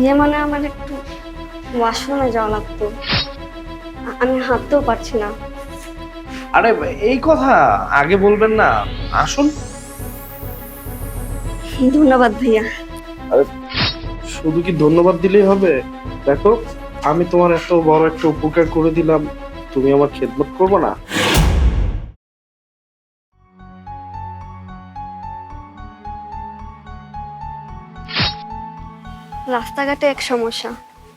ইয়ে মানে আমার একটু ওয়াশরুমে যাওয়া লাগতো। আমি হাঁটতেও পারছি না। আরে এই কথা আগে বলবেন না। আসুন। ধন্যবাদ ভাইয়া। আরে শুধু কি ধন্যবাদ দিলেই হবে? দেখো আমি তোমার এত বড় একটা উপকার করে দিলাম। তুমি আমার খেদমত করবে না। রাস্তাঘাটে এক সমস্যা।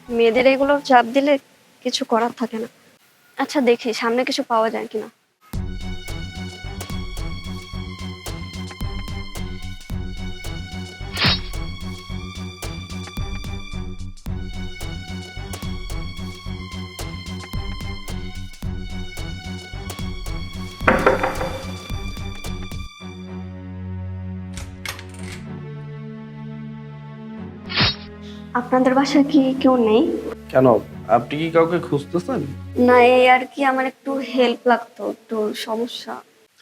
মেয়েদের এগুলো চাপ দিলে কিছু করার থাকে না। আচ্ছা দেখি, সামনে কিছু পাওয়া যায় কিনা। আপনাদের বাসায় কি কেউ নেই? কেন? আপনি কি কাউকে খুঁজতেছেন? না এই আর কি আমার একটু হেল্প লাগতো একটু সমস্যা।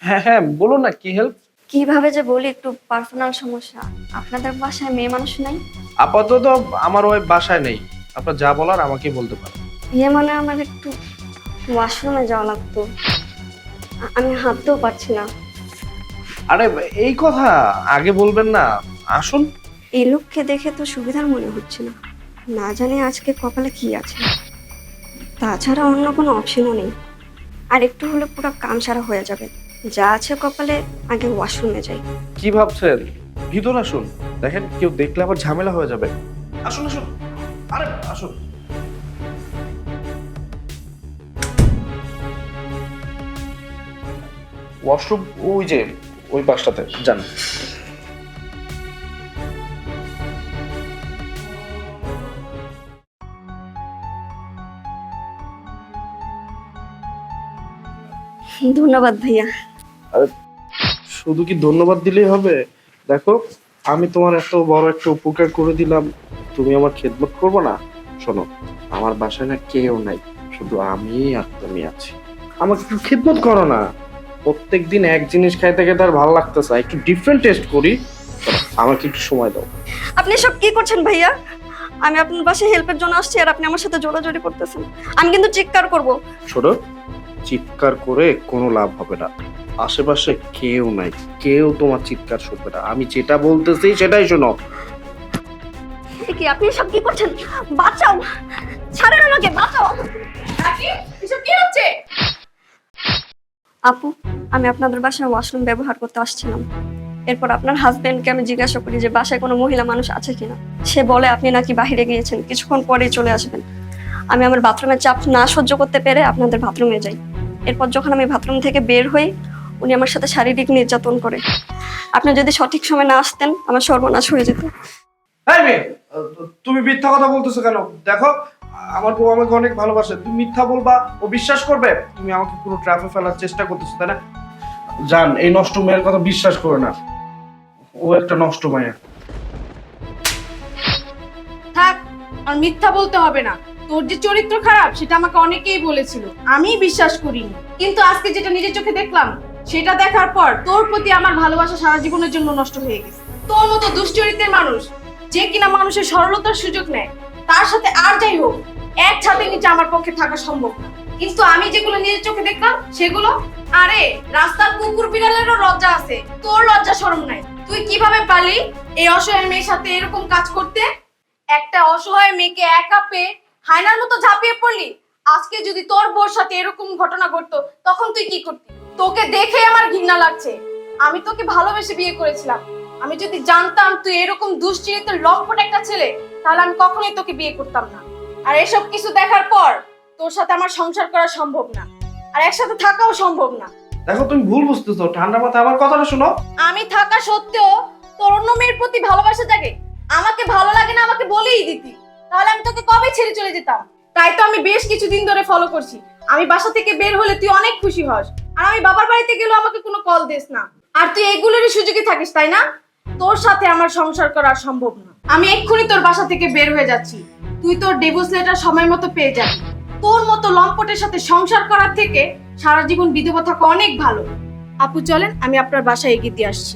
হ্যাঁ হ্যাঁ বলুন না কি হেল্প কীভাবে যে বলি একটু পার্সোনাল সমস্যা। আপনাদের বাসায় মেয়ে মানুষ নাই? আপাতত আমার ওই বাসায় নেই। আপনার যা বলার আমাকে বলতে পারেন। ইয়ে মানে আমার একটু ওয়াশরুমে যাওয়া লাগতো। আমি হাঁটতেও পারছি না। আরে এই কথা আগে বলবেন না। আসুন। এই লোককে দেখে তো সুবিধার মনে হচ্ছে না না জানি আজকে কপালে কি আছে। তাছাড়া অন্য কোনো অপশনও নেই। আর একটু হলে পুরো কাম সারা হয়ে যাবে। যা আছে কপালে আগে ওয়াশরুমে যাই। কি ভাবছেন? ভিতর আসুন। দেখেন, কেউ দেখলে আবার ঝামেলা হয়ে যাবে। আসুন আসুন। আরে, আসুন। ওয়াশরুম ওই যে, ওই পাশটাতে, যান। ধন্যবাদ ভাইয়া। শুধু কি ধন্যবাদ দিলেই হবে? দেখো আমি তোমার এত বড় একটা উপকার করে দিলাম তুমি আমার খেদমত করবে না। শোনো আমার বাসায় না কেউ নাই শুধু আমি আর তুমি আছি। আমাকে একটু খেদমত করো না। প্রত্যেক দিন এক জিনিস খাইতে খেতে আর ভালো লাগতেছে। একটু ডিফারেন্ট টেস্ট করি। আমাকে একটু সময় দাও। আপনি সব কি করছেন ভাইয়া? আমি আপনার বাসায় হেল্পের জন্য আসছি আর আপনি আমার সাথে জোরাজোরি করতেছেন। আমি কিন্তু চিৎকার করব। ছোটো চিৎকার করে কোনো লাভ হবে না। আশেপাশে কেউ নাই, কেউ তোমার চিৎকার শুনবে না। আমি যেটা বলতেছি সেটাই শোনো। কি, আপনি সব কি করছেন? বাঁচাও! ছাড়েন আমাকে, বাঁচাও! এসব কি হচ্ছে? আপু, আমি আপনাদের বাসায় ওয়াশরুম ব্যবহার করতে আসছিলাম। এরপর আপনার হাজবেন্ডকে আমি জিজ্ঞাসা করি যে বাসায় কোনো মহিলা মানুষ আছে কিনা। সে বলে, আপনি নাকি বাইরে গিয়েছেন, কিছুক্ষণ পরেই চলে আসবেন। আমি আমার বাথরুমের চাপ না সহ্য করতে পেরে আপনাদের বাথরুমে যাই। এরপর যখন আমি বাথরুম থেকে বের হই উনি আমার সাথে শারীরিক নির্যাতন করে। আপনি যদি সঠিক সময় না আসতেন আমার সর্বনাশ হয়ে যেত। তুমি মিথ্যা কথা বলতেছো কেন? দেখো আমার বউ আমাকে অনেক ভালোবাসে। তুমি মিথ্যা বলবা ও বিশ্বাস করবে? তুমি আমাকে পুরো ট্রাফে ফেলার চেষ্টা করতেছো তাই না? জান এই নষ্ট মেয়ের কথা বিশ্বাস করে না। ও একটা নষ্ট মায়া। থাক আর মিথ্যা বলতে হবে না। তোর যে চরিত্র খারাপ, সেটা আমাকে অনেকেই বলেছিল। আমি বিশ্বাস করিনি। কিন্তু আজকে যেটা নিজের চোখে দেখলাম, সেটা দেখার পর তোর প্রতি আমার ভালোবাসা সারা জীবনের জন্য নষ্ট হয়ে গেছে। তোর মতো দুশ্চরিত্রের মানুষ যে কিনা মানুষের সরলতার সুযোগ নেয়, তার সাথে আর যাই হোক, এক ছাদের নিচে আমার পক্ষে থাকা সম্ভব না। কিন্তু আমি যেগুলো নিজের চোখে দেখলাম, সেগুলো, আরে, রাস্তার কুকুর বিড়ালেরও লজ্জা আছে। তোর লজ্জা শরম নাই। তুই কীভাবে পালি এই অসহায় মেয়ের সাথে এরকম কাজ করতে? একটা অসহায় মেয়েকে একা পেয়ে হায়নার মতো ঝাঁপিয়ে পড়লি? আজকে যদি তোর বোর সাথে এরকম ঘটনা ঘটতো তখন তুই কি করতি? তোকে দেখে আমার ঘৃণা লাগছে। আমি তোকে ভালোবেসে বিয়ে করেছিলাম। আমি যদি জানতাম তুই এরকম দুশ্চিন্তিত লম্পট একটা ছেলে তাহলে আমি কখনোই তোকে বিয়ে করতাম না। আর এসব কিছু দেখার পর তোর সাথে আমার সংসার করা সম্ভব না। আর একসাথে থাকাও সম্ভব না। দেখো তুমি ভুল বুঝতেছো। ঠান্ডা মাথায় আমার কথাটা শোনো। আমি থাকা সত্ত্বেও তোর অন্য মেয়ের প্রতি ভালোবাসা জাগে। আমাকে ভালো লাগে না আমাকে বলেই তাহলে আমি তোকে কবে ছেড়ে চলে যেতাম? তাই তো আমি বেশ কিছুদিন ধরে ফলো করছি। আমি বাসা থেকে বের হলে তুই অনেক খুশি হস। আর আমি বাবার বাড়িতে গেলেও আমাকে কোনো কল দিস না। আর তুই এগুলোরই সুযোগে থাকিস, তাই না? তোর সাথে আমার সংসার করা সম্ভব না। আমি এক্ষুনি তোর বাসা থেকে বের হয়ে যাচ্ছি। তুই তোর ডিভোর্স লেটার সময় মতো পেয়ে যাবি। তোর মতো লম্পটের সাথে সংসার করার থেকে সারা জীবন বিধবা থাকা অনেক ভালো। আপু চলেন, আমি আপনার বাসায় এগিয়ে দিয়ে আসছি।